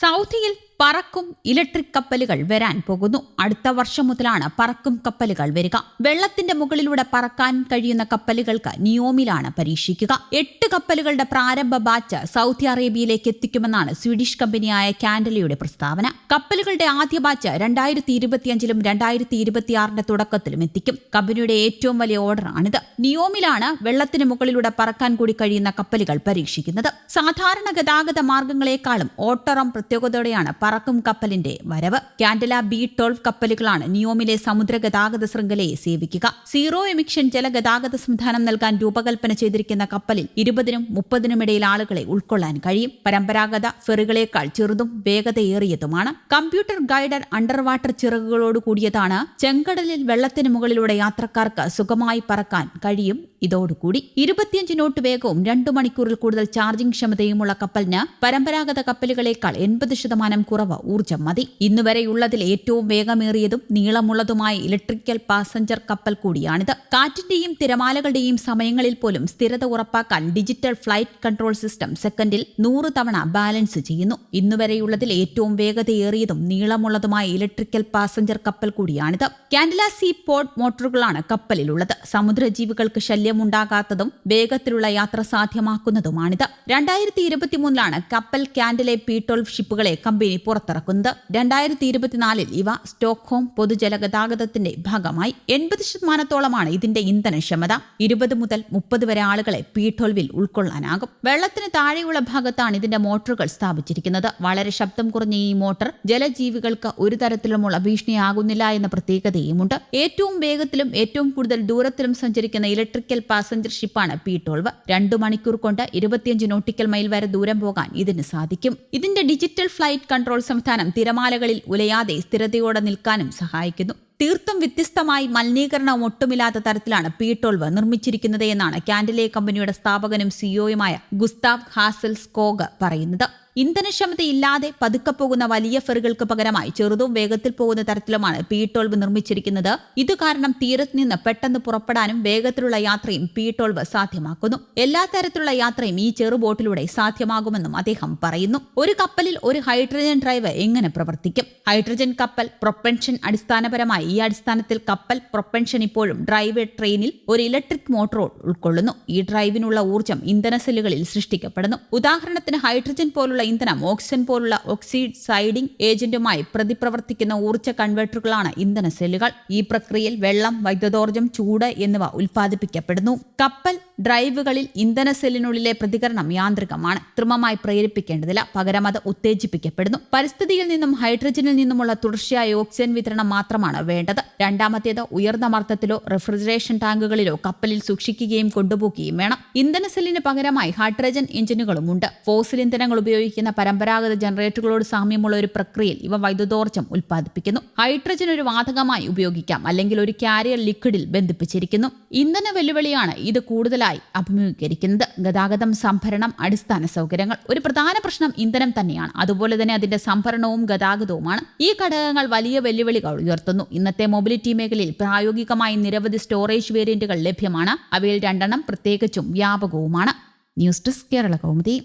സൗദിയിൽ പറക്കും ഇലക്ട്രിക് കപ്പലുകൾ വരാൻ പോകുന്നു. അടുത്ത വർഷം മുതലാണ് പറക്കും കപ്പലുകൾ വരിക. വെള്ളത്തിന്റെ മുകളിലൂടെ പറക്കാൻ കഴിയുന്ന കപ്പലുകൾക്ക് നിയോമിലാണ് പരീക്ഷിക്കുക. എട്ട് കപ്പലുകളുടെ പ്രാരംഭ ബാച്ച് സൗദി അറേബ്യയിലേക്ക് എത്തിക്കുമെന്നാണ് സ്വീഡിഷ് കമ്പനിയായ കാൻഡലയുടെ പ്രസ്താവന. കപ്പലുകളുടെ ആദ്യ ബാച്ച് രണ്ടായിരത്തി ഇരുപത്തിയഞ്ചിലും രണ്ടായിരത്തി ഇരുപത്തിയാറിന്റെ തുടക്കത്തിലും എത്തിക്കും. കമ്പനിയുടെ ഏറ്റവും വലിയ ഓർഡറാണിത് നിയോമിലാണ് വെള്ളത്തിന് മുകളിലൂടെ പറക്കാൻ കൂടി കഴിയുന്ന കപ്പലുകൾ പരീക്ഷിക്കുന്നത്. സാധാരണ ഗതാഗത മാർഗങ്ങളെക്കാളും ഓട്ടോറം പ്രത്യേകതയോടെയാണ് പറക്കും കപ്പലിന്റെ വരവ്. കാൻഡല ബി ട്വൽവ് കപ്പലുകളാണ് നിയോമിലെ സമുദ്ര ഗതാഗത ശൃംഖലയെ സേവിക്കുക. സീറോ എമിക്ഷൻ ജലഗതാഗത സംവിധാനം നൽകാൻ രൂപകൽപ്പന ചെയ്തിരിക്കുന്ന കപ്പലിൽ ഇരുപതിനും മുപ്പതിനും ഇടയിൽ ആളുകളെ ഉൾക്കൊള്ളാൻ കഴിയും. പരമ്പരാഗത ഫെറികളേക്കാൾ ചെറുതും വേഗതയേറിയതുമാണ്. കമ്പ്യൂട്ടർ ഗൈഡഡ് അണ്ടർ വാട്ടർ ചിറകുകളോട് കൂടിയതാണ് ചെങ്കടലിൽ വെള്ളത്തിന് മുകളിലൂടെ യാത്രക്കാർക്ക് സുഖമായി പറക്കാൻ കഴിയും. ഇതോടുകൂടി ഇരുപത്തിയഞ്ച് നോട്ട് വേഗവും രണ്ടു മണിക്കൂറിൽ കൂടുതൽ ചാർജിംഗ് ക്ഷമതയുമുള്ള കപ്പലിന് പരമ്പരാഗത കപ്പലുകളേക്കാൾ എൺപത് ശതമാനം കുറവ് ഊർജം മതി. ഇന്നുവരെയുള്ളതിൽ ഏറ്റവും വേഗമേറിയതും നീളമുള്ളതുമായ ഇലക്ട്രിക്കൽ പാസഞ്ചർ കപ്പൽ കൂടിയാണിത്. കാറ്റിന്റെയും തിരമാലകളുടെയും സമയങ്ങളിൽ പോലും സ്ഥിരത ഉറപ്പാക്കാൻ ഡിജിറ്റൽ ഫ്ലൈറ്റ് കൺട്രോൾ സിസ്റ്റം സെക്കൻഡിൽ നൂറ് തവണ ബാലൻസ് ചെയ്യുന്നു. ഇന്നുവരെയുള്ളതിൽ ഏറ്റവും വേഗതയേറിയതും നീളമുള്ളതുമായ ഇലക്ട്രിക്കൽ പാസഞ്ചർ കപ്പൽ കൂടിയാണിത്. കാൻഡില സീ പോർട്ട് മോട്ടോറുകളാണ് കപ്പലിലുള്ളത്. സമുദ്രജീവികൾക്ക് ശല്യമുണ്ടാകാത്തതും വേഗത്തിലുള്ള യാത്ര സാധ്യമാക്കുന്നതുമാണിത്. രണ്ടായിരത്തി ഇരുപത്തിമൂന്നിലാണ് കപ്പൽ കാൻഡിലെ പി ട്വൽവ് ഷിപ്പുകളെ കമ്പനി പുറത്തിറക്കുന്നത്. രണ്ടായിരത്തി ഇരുപത്തിനാലിൽ ഇവ സ്റ്റോക്ക്ഹോം പൊതുജലഗതാഗതത്തിന്റെ ഭാഗമായി എൺപത് ശതമാനത്തോളമാണ് ഇതിന്റെ ഇന്ധനക്ഷമത. ഇരുപത് മുതൽ മുപ്പത് വരെ ആളുകളെ പി ട്വൽവിൽ ഉൾക്കൊള്ളാനാകും. വെള്ളത്തിന് താഴെയുള്ള ഭാഗത്താണ് ഇതിന്റെ മോട്ടോറുകൾ സ്ഥാപിച്ചിരിക്കുന്നത്. വളരെ ശബ്ദം കുറഞ്ഞ ഈ മോട്ടോർ ജലജീവികൾക്ക് ഒരു തരത്തിലുമുള്ള ഭീഷണിയാകുന്നില്ല എന്ന പ്രത്യേകതയുമുണ്ട്. ഏറ്റവും വേഗത്തിലും ഏറ്റവും കൂടുതൽ ദൂരത്തിലും സഞ്ചരിക്കുന്ന ഇലക്ട്രിക്കൽ പാസഞ്ചർ ഷിപ്പാണ് പി ട്വൽവ് രണ്ടു മണിക്കൂർ കൊണ്ട് ഇരുപത്തിയഞ്ച് നോട്ടിക്കൽ മൈൽ വരെ ദൂരം പോകാൻ ഇതിന് സാധിക്കും. ഇതിന്റെ ഡിജിറ്റൽ ഫ്ലൈറ്റ് കൺട്രോൾ സംവിധാനം തിരമാലകളിൽ ഉലയാതെ സ്ഥിരതയോടെ നിൽക്കാനും സഹായിക്കുന്നു. തീർത്തും വ്യത്യസ്തമായി മലിനീകരണം ഒട്ടുമില്ലാത്ത തരത്തിലാണ് പി ട്വൽവ് നിർമ്മിച്ചിരിക്കുന്നത് എന്നാണ് കാൻഡിലെ കമ്പനിയുടെ സ്ഥാപകനും സിഇഒയുമായ ഗുസ്താവ് ഹാസൽ സ്കോഗ് പറയുന്നത്. ഇന്ധനക്ഷമതയില്ലാതെ പതുക്കെ പോകുന്ന വലിയ ഫെറുകൾക്ക് പകരമായി ചെറുതും വേഗത്തിൽ പോകുന്ന തരത്തിലുമാണ് പി ട്വൽവ് നിർമ്മിച്ചിരിക്കുന്നത്. ഇത് കാരണം തീരത്ത് നിന്ന് പെട്ടെന്ന് പുറപ്പെടാനും വേഗത്തിലുള്ള യാത്രയും പി ട്വൽവ് സാധ്യമാക്കുന്നു. എല്ലാ തരത്തിലുള്ള യാത്രയും ഈ ചെറു ബോട്ടിലൂടെ സാധ്യമാകുമെന്നും അദ്ദേഹം പറയുന്നു. ഒരു കപ്പലിൽ ഒരു ഹൈഡ്രജൻ ഡ്രൈവ് എങ്ങനെ പ്രവർത്തിക്കും? ഹൈഡ്രജൻ കപ്പൽ പ്രൊപ്പൻഷൻ അടിസ്ഥാനപരമായി ഈ അടിസ്ഥാനത്തിൽ കപ്പൽ പ്രൊപ്പൻഷൻ ഇപ്പോഴും ഡ്രൈവ് ട്രെയിനിൽ ഒരു ഇലക്ട്രിക് മോട്ടോർ ഉൾക്കൊള്ളുന്നു. ഈ ഡ്രൈവിനുള്ള ഊർജം ഇന്ധന സെല്ലുകളിൽ സൃഷ്ടിക്കപ്പെടുന്നു. ഉദാഹരണത്തിന് ഹൈഡ്രജൻ പോലുള്ള ഇന്ധനം ഓക്സിജൻ പോലുള്ള ഓക്സൈഡ് സൈഡിംഗ് ഏജന്റുമായി പ്രതിപ്രവർത്തിക്കുന്ന ഊർജ കൺവെർട്ടറുകളാണ് ഇന്ധന സെല്ലുകൾ. ഈ പ്രക്രിയയിൽ വെള്ളം വൈദ്യുതോർജം ചൂട് എന്നിവ ഉൽപ്പാദിപ്പിക്കപ്പെടുന്നു. കപ്പൽ ഡ്രൈവുകളിൽ ഇന്ധന സെല്ലിനുള്ളിലെ പ്രതികരണം യാന്ത്രികമാണ്. കൃത്രിമമായി പ്രേരിപ്പിക്കേണ്ടതില്ല. പകരം അത് ഉത്തേജിപ്പിക്കപ്പെടുന്നു. പരിസ്ഥിതിയിൽ നിന്നും ഹൈഡ്രജനിൽ നിന്നുമുള്ള തുടർച്ചയായ ഓക്സിജൻ വിതരണം മാത്രമാണ് വേണ്ടത്. രണ്ടാമത്തേത് ഉയർന്ന മർദ്ദത്തിലോ റെഫ്രിജറേഷൻ ടാങ്കുകളിലോ കപ്പലിൽ സൂക്ഷിക്കുകയും കൊണ്ടുപോകുകയും വേണം. ഇന്ധന സെല്ലിന് പകരമായി ഹൈഡ്രജൻ എഞ്ചിനുകളുമുണ്ട്. ഫോസിൽ ഇന്ധനങ്ങൾ ഉപയോഗിക്കുന്ന പരമ്പരാഗത ജനറേറ്ററുകളോട് സാമ്യമുള്ള ഒരു പ്രക്രിയയിൽ ഇവ വൈദ്യുതോർജം ഉൽപ്പാദിപ്പിക്കുന്നു. ഹൈഡ്രജൻ ഒരു വാതകമായി ഉപയോഗിക്കാം. അല്ലെങ്കിൽ ഒരു കാരിയർ ലിക്വിഡിൽ ബന്ധിപ്പിച്ചിരിക്കുന്നു. ഇന്ധന വെല്ലുവിളിയാണ് ഇത് കൂടുതലായി അഭിമുഖീകരിക്കുന്നത്. ഗതാഗതം സംഭരണം അടിസ്ഥാന സൗകര്യങ്ങൾ. ഒരു പ്രധാന പ്രശ്നം ഇന്ധനം തന്നെയാണ്. അതുപോലെ തന്നെ അതിന്റെ സംഭരണവും ഗതാഗതവുമാണ്. ഈ ഘടകങ്ങൾ വലിയ വെല്ലുവിളികൾ ഉയർത്തുന്നു. ഇന്നത്തെ മൊബിലിറ്റി മേഖലയിൽ പ്രായോഗികമായി നിരവധി സ്റ്റോറേജ് വേരിയന്റുകൾ ലഭ്യമാണ്. അവയിൽ രണ്ടെണ്ണം പ്രത്യേകിച്ചും വ്യാപകവുമാണ്. News desk Kerala Kaumudi.